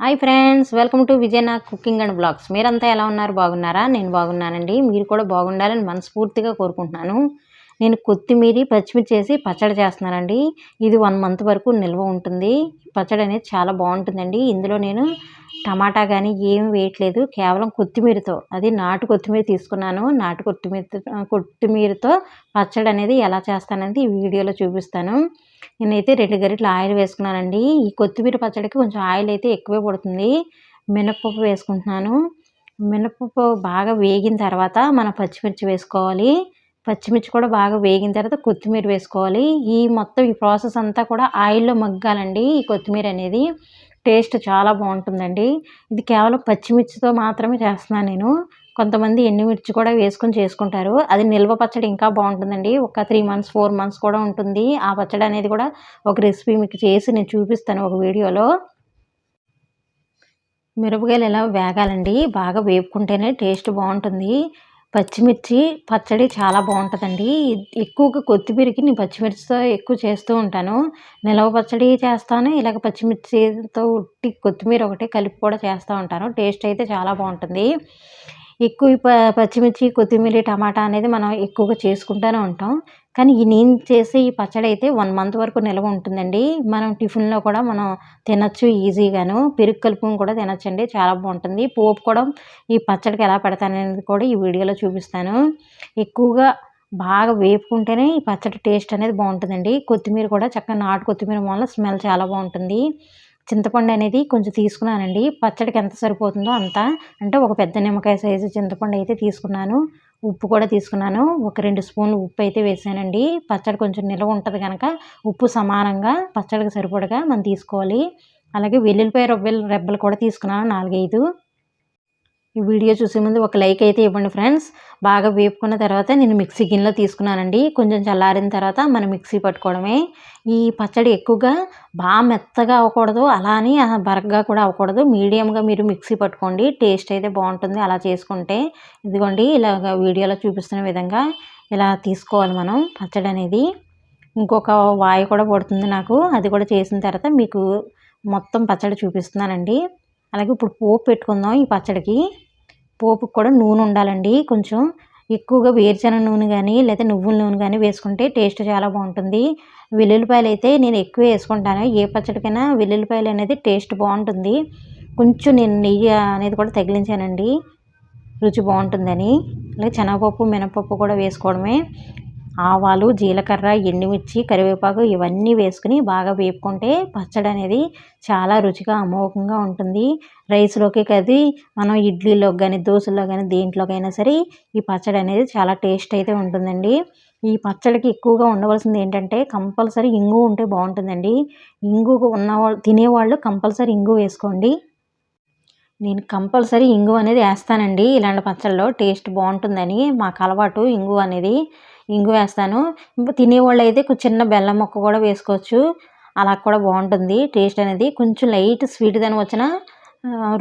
Hi friends welcome to Vijayana cooking and blogs మీరంతా ఎలా ఉన్నారు? బాగున్నారా? నేను బాగున్నానండి. మీరు కూడా బాగుండాలని మనస్ఫూర్తిగా కోరుకుంటున్నాను. నేను కొత్తిమీర పచ్చిమిర్చి చేసి పచ్చడి చేస్తున్నానండి. ఇది వన్ మంత్ వరకు నిల్వ ఉంటుంది. పచ్చడి అనేది చాలా బాగుంటుందండి. ఇందులో నేను టమాటా కానీ ఏమి వేయట్లేదు. కేవలం కొత్తిమీరతో అది నాటు కొత్తిమీర తీసుకున్నాను. నాటు కొత్తిమీరతో కొత్తిమీరతో పచ్చడి అనేది ఎలా చేస్తాననేది ఈ వీడియోలో చూపిస్తాను. నేనైతే రెండు గరిటలు ఆయిల్ వేసుకున్నానండి. ఈ కొత్తిమీర పచ్చడికి కొంచెం ఆయిల్ అయితే ఎక్కువే పడుతుంది. మినప్పప్పు వేసుకుంటున్నాను. మినప్పప్పు బాగా వేగిన తర్వాత మనం పచ్చిమిర్చి వేసుకోవాలి. పచ్చిమిర్చి కూడా బాగా వేగిన తర్వాత కొత్తిమీర వేసుకోవాలి. ఈ మొత్తం ఈ ప్రాసెస్ అంతా కూడా ఆయిల్లో మగ్గాలండి. ఈ కొత్తిమీర అనేది టేస్ట్ చాలా బాగుంటుందండి. ఇది కేవలం పచ్చిమిర్చితో మాత్రమే చేస్తున్నాను నేను. కొంతమంది ఎండుమిర్చి కూడా వేసుకొని చేసుకుంటారు. అది నిల్వ పచ్చడి ఇంకా బాగుంటుందండి. ఒక త్రీ మంత్స్ ఫోర్ మంత్స్ కూడా ఉంటుంది. ఆ పచ్చడి అనేది కూడా ఒక రెసిపీ మీకు చేసి నేను చూపిస్తాను ఒక వీడియోలో. మిరపకాయలు ఎలా వేగాలండి? బాగా వేపుకుంటేనే టేస్ట్ బాగుంటుంది. పచ్చిమిర్చి పచ్చడి చాలా బాగుంటుందండి. ఎక్కువగా కొత్తిమీరకి నేను పచ్చిమిర్చితో ఎక్కువ చేస్తూ ఉంటాను. నిలవ పచ్చడి చేస్తాను ఇలాగ పచ్చిమిర్చితో ఉట్టి కొత్తిమీర ఒకటి కలిపి కూడా చేస్తూ ఉంటాను. టేస్ట్ అయితే చాలా బాగుంటుంది. ఎక్కువ ప పచ్చిమిర్చి కొత్తిమీర టమాటా అనేది మనం ఎక్కువగా చేసుకుంటూనే ఉంటాం. కానీ ఈ నేను చేసే ఈ పచ్చడి అయితే వన్ మంత్ వరకు నిల్వ ఉంటుందండి. మనం టిఫిన్లో కూడా మనం తినచ్చు ఈజీగాను. పెరుగు కలుపుని కూడా తినచ్చండి. చాలా బాగుంటుంది. పోపు కూడా ఈ పచ్చడికి ఎలా పెడతాననేది కూడా ఈ వీడియోలో చూపిస్తాను. ఎక్కువగా బాగా వేపుకుంటేనే ఈ పచ్చడి టేస్ట్ అనేది బాగుంటుందండి. కొత్తిమీర కూడా చక్కగా నాటు కొత్తిమీర వల్ల స్మెల్ చాలా బాగుంటుంది. చింతపండు అనేది కొంచెం తీసుకున్నానండి. పచ్చడికి ఎంత సరిపోతుందో అంత. అంటే ఒక పెద్ద నిమ్మకాయ సైజు చింతపండు అయితే తీసుకున్నాను. ఉప్పు కూడా తీసుకున్నాను. ఒక రెండు స్పూన్లు ఉప్పు అయితే వేసానండి. పచ్చడి కొంచెం నిల్వ ఉంటుంది కనుక ఉప్పు సమానంగా పచ్చడికి సరిపడగా మనం తీసుకోవాలి. అలాగే వెల్లుల్లిపాయ రొబ్బెలు రెబ్బలు కూడా తీసుకున్నాను నాలుగైదు. ఈ వీడియో చూసే ముందు ఒక లైక్ అయితే ఇవ్వండి ఫ్రెండ్స్. బాగా వేపుకున్న తర్వాత నేను మిక్సీ గిన్నెలో తీసుకున్నానండి. కొంచెం చల్లారిన తర్వాత మనం మిక్సీ పట్టుకోవడమే. ఈ పచ్చడి ఎక్కువగా బాగా మెత్తగా అవ్వకూడదు. అలా అని బరగ్గా కూడా అవ్వకూడదు. మీడియంగా మీరు మిక్సీ పట్టుకోండి. టేస్ట్ అయితే బాగుంటుంది అలా చేసుకుంటే. ఇదిగోండి ఇలాగ వీడియోలో చూపిస్తున్న విధంగా ఇలా తీసుకోవాలి మనం పచ్చడి అనేది. ఇంకొక వాయి కూడా పడుతుంది నాకు. అది కూడా చేసిన తర్వాత మీకు మొత్తం పచ్చడి చూపిస్తున్నానండి. అలాగే ఇప్పుడు పోపు పెట్టుకుందాం ఈ పచ్చడికి. పోపుకి కూడా నూనె ఉండాలండి. కొంచెం ఎక్కువగా వేరుశనగ నూనె కానీ లేదా నువ్వుల నూనె కానీ వేసుకుంటే టేస్ట్ చాలా బాగుంటుంది. వెల్లుల్లిపాయలు అయితే నేను ఎక్కువ వేసుకుంటాను. ఏ పచ్చడికైనా వెల్లుల్లిపాయలు అనేది టేస్ట్ బాగుంటుంది. కొంచెం నేను నెయ్యి అనేది కూడా తగిలించానండి. రుచి బాగుంటుందని. అలాగే శనగపప్పు మినపప్పు కూడా వేసుకోవడమే. ఆవాలు జీలకర్ర ఎండుమిర్చి కరివేపాకు ఇవన్నీ వేసుకుని బాగా వేపుకుంటే పచ్చడి అనేది చాలా రుచిగా అమోఘంగా ఉంటుంది. రైస్లోకి కది మనం ఇడ్లీలో కానీ దోశలో కానీ దేంట్లోకైనా సరే ఈ పచ్చడి అనేది చాలా టేస్ట్ అయితే ఉంటుందండి. ఈ పచ్చడికి ఎక్కువగా ఉండవలసింది ఏంటంటే కంపల్సరీ ఇంగు ఉంటే బాగుంటుందండి. ఇంగు ఉన్నవాళ్ళు తినేవాళ్ళు కంపల్సరీ ఇంగు వేసుకోండి. నేను కంపల్సరీ ఇంగు అనేది వేస్తానండి. ఇలాంటి పచ్చళ్ళలో టేస్ట్ బాగుంటుందని మాకు అలవాటు ఇంగు అనేది. ఇంగు వేస్తాను. తినేవాళ్ళు అయితే చిన్న బెల్లం ముక్క కూడా వేసుకోవచ్చు. అలా కూడా బాగుంటుంది. టేస్ట్ అనేది కొంచెం లైట్ స్వీట్ దాని వచ్చిన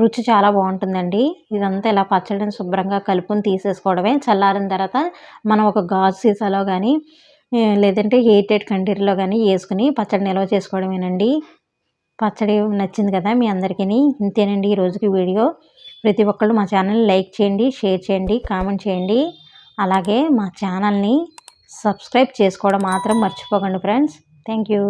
రుచి చాలా బాగుంటుందండి. ఇదంతా ఇలా పచ్చడిని శుభ్రంగా కలుపుని తీసేసుకోవడమే. చల్లారిన తర్వాత మనం ఒక గాజు సీసాలో కానీ లేదంటే హెయిటెడ్ కంటైనర్లో కానీ వేసుకుని పచ్చడి నిల్వ చేసుకోవడమేనండి. పచ్చడి నచ్చింది కదా మీ అందరికీ ఇంతేనండి ఈ రోజుకి వీడియో. ప్రతి ఒక్కళ్ళు మా ఛానల్ని లైక్ చేయండి షేర్ చేయండి కామెంట్ చేయండి. అలాగే మా ఛానల్ని సబ్స్క్రైబ్ చేసుకోవడం మాత్రం మర్చిపోకండి ఫ్రెండ్స్. Thank you.